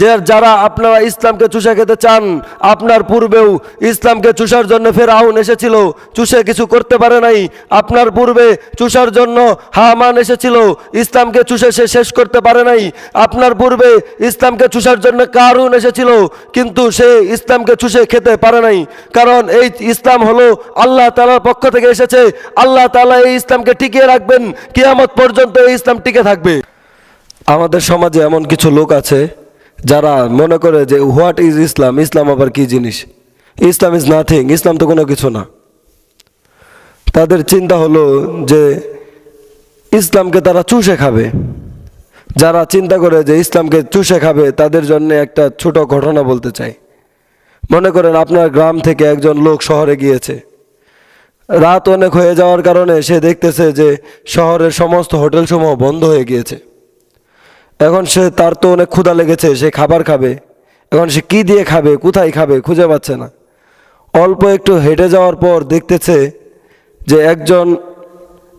যে যারা আপনারা ইসলামকে চুষে খেতে চান, আপনার পূর্বেও ইসলামকে চুষার জন্য ফেরাউন এসেছিল, চুষে কিছু করতে পারে নাই। আপনার পূর্বে চুষার জন্য হামান এসেছিল, ইসলামকে চুষে সে শেষ করতে পারে নাই। আপনার পূর্বে ইসলামকে চুষার জন্য কারুন এসেছিল, কিন্তু সে ইসলামকে চুষে খেতে পারে নাই। কারণ এই ইসলাম হলো আল্লাহ তালার পক্ষ থেকে এসেছে। আল্লাহ তালা এই ইসলামকে টিকিয়ে রাখবেন। কিয়ামত পর্যন্ত এই ইসলাম টিকে থাকবে। আমাদের সমাজে এমন কিছু লোক আছে যারা মনে করে যে হোয়াট ইজ ইসলাম ইসলাম আবার কি জিনিস? ইসলাম ইজ নাথিং ইসলাম তো কোনো কিছু না। তাদের চিন্তা হলো যে, ইসলামকে তারা চুষে খাবে। যারা চিন্তা করে যে, ইসলামকে চুষে খাবে, তাদের জন্য একটা ছোট ঘটনা বলতে চাই। মনে করেন আপনার গ্রাম থেকে একজন লোক শহরে গিয়েছে। রাত অনেক হয়ে যাওয়ার কারণে সে দেখতেছে যে, শহরের সমস্ত হোটেলসমূহ বন্ধ হয়ে গিয়েছে। এখন সে তার তো অনেক ক্ষুধা লেগেছে, সে খাবার খাবে। এখন সে কি দিয়ে খাবে, কোথায় খাবে, খুঁজে পাচ্ছে না। অল্প একটু হেঁটে যাওয়ার পর দেখতেছে যে একজন,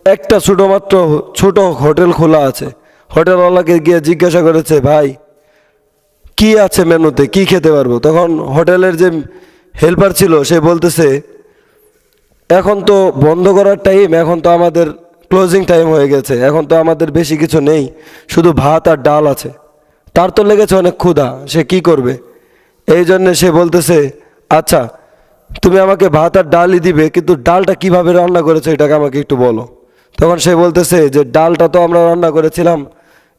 একটা ছোটোমাত্র ছোট হোটেল খোলা আছে। হোটেলওয়ালাকে গিয়ে জিজ্ঞাসা করেছে, ভাই, কি আছে মেনুতে? কি খেতে পারব? তখন হোটেলের যে হেল্পার ছিল, সে বলতেছে, এখন তো বন্ধ করার টাইম এখন তো আমাদের ক্লোজিং টাইম হয়ে গেছে, এখন তো আমাদের বেশি কিছু নেই, শুধু ভাত আর ডাল আছে। তার তো লেগেছে অনেক ক্ষুধা, সে কি করবে? এই জন্যে সে বলতেছে আচ্ছা তুমি আমাকে ভাত আর ডালই দিবে, কিন্তু ডালটা কীভাবে রান্না করেছ এটাকে আমাকে একটু বলো। তখন সে বলতেছে যে, ডালটা তো আমরা রান্না করেছিলাম,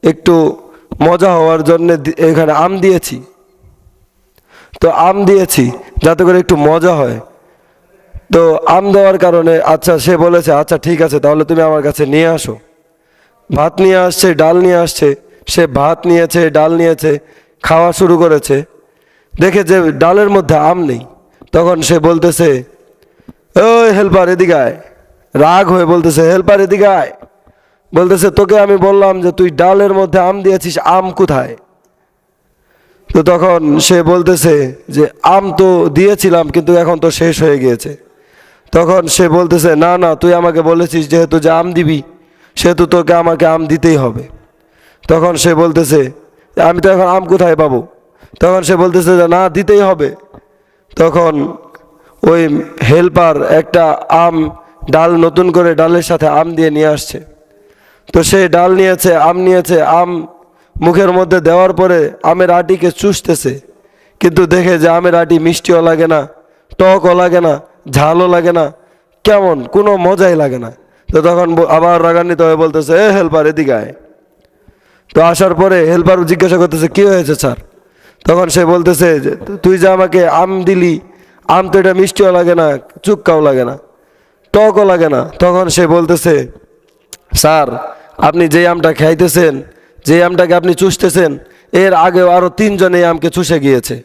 একটু মজা হওয়ার জন্য এখানে আম দিয়েছি। তো আম দিয়েছি, যাতে করে একটু মজা হয়। তো আম দেওয়ার কারণে আচ্ছা সে বলেছে আচ্ছা ঠিক আছে, তাহলে তুমি আমার কাছে নিয়ে আসো। ভাত নিয়ে আসছে, ডাল নিয়ে আসছে, সে ভাত নিয়েছে, ডাল নিয়েছে, খাওয়া শুরু করেছে। দেখে যে ডালের মধ্যে আম নেই, তখন সে বলতেছে, ওই হেল্পার, এদিকে আয়। রাগ হয়ে বলতেছে, হেল্পার, এদিকে আয়। বলতেছে, তোকে আমি বললাম যে, তুই ডালের মধ্যে আম দিয়েছিস, আম কোথায়? তো তখন সে বলতেছে যে, আম তো দিয়েছিলাম, কিন্তু এখন তো শেষ হয়ে গিয়েছে। তখন সে বলতেছে, না না, তুই আমাকে বলেছিস যেহেতু যে আম দিবি, সেহেতু তোকে আমাকে আম দিতেই হবে। তখন সে বলতেছে, আমি তো এখন আম কোথায় পাবো? তখন সে বলতেছে যে, না, দিতেই হবে। তখন ওই হেল্পার একটা আম ডাল নতুন করে ডালের সাথে আম দিয়ে নিয়ে আসছে। তো সে ডাল নিয়েছে, আম নিয়েছে, আম মুখের মধ্যে দেওয়ার পরে আমের আটিকে চুষতেছে। কিন্তু দেখে যে আমের আটি মিষ্টিও লাগে না, টকও লাগে না ঝালও লাগে না, কেমন? কোনো মজাই লাগে না। তো তখন আবার রাগান্বিত হয়ে বলতেছে, এ হেল্পার, এদিকে আয়। তো আসার পরে হেল্পার জিজ্ঞাসা করতেছে, কি হয়েছে স্যার? তখন সে বলতেছে, যে তুই যে আমাকে আম দিলি, আম তো এটা মিষ্টিও লাগে না, চুক্কাও লাগে না, টকও লাগে না। তখন সে বলতেছে, স্যার, আপনি যে আমটা খাইতেছেন, যে আমটাকে আপনি চুষতেছেন, এর আগেও আরও তিনজন আমকে চুষে গিয়েছে।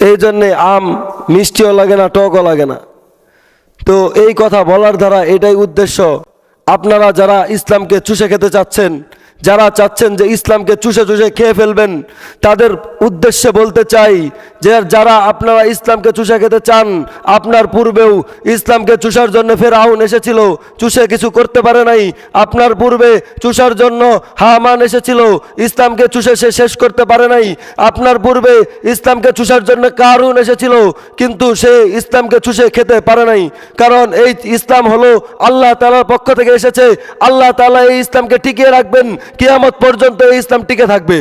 এই জন্যে আম মিষ্টিও লাগে না, টকও লাগে না। তো এই কথা বলার দ্বারা এটাই উদ্দেশ্য। আপনারা যারা ইসলামকে চুষে খেতে চাচ্ছেন যারা চাচ্ছেন যে ইসলামকে চুষে চুষে খেয়ে ফেলবেন, তাদের উদ্দেশ্যে বলতে চাই যে যারা আপনারা ইসলামকে চুষে খেতে চান, আপনার পূর্বেও ইসলামকে চুষার জন্য ফের ফেরাউন এসেছিল, চুষে কিছু করতে পারে নাই। আপনার পূর্বে চুষার জন্য হামান এসেছিল, ইসলামকে চুষে সে শেষ করতে পারে নাই। আপনার পূর্বে ইসলামকে চুষার জন্য কারুন এসেছিল, কিন্তু সে ইসলামকে চুষে খেতে পারে নাই। কারণ এই ইসলাম হলো আল্লাহ তালার পক্ষ থেকে এসেছে। আল্লাহ তালা এই ইসলামকে টিকিয়ে রাখবেন। কিয়ামত পর্যন্ত এই ইসলাম টিকে থাকবে।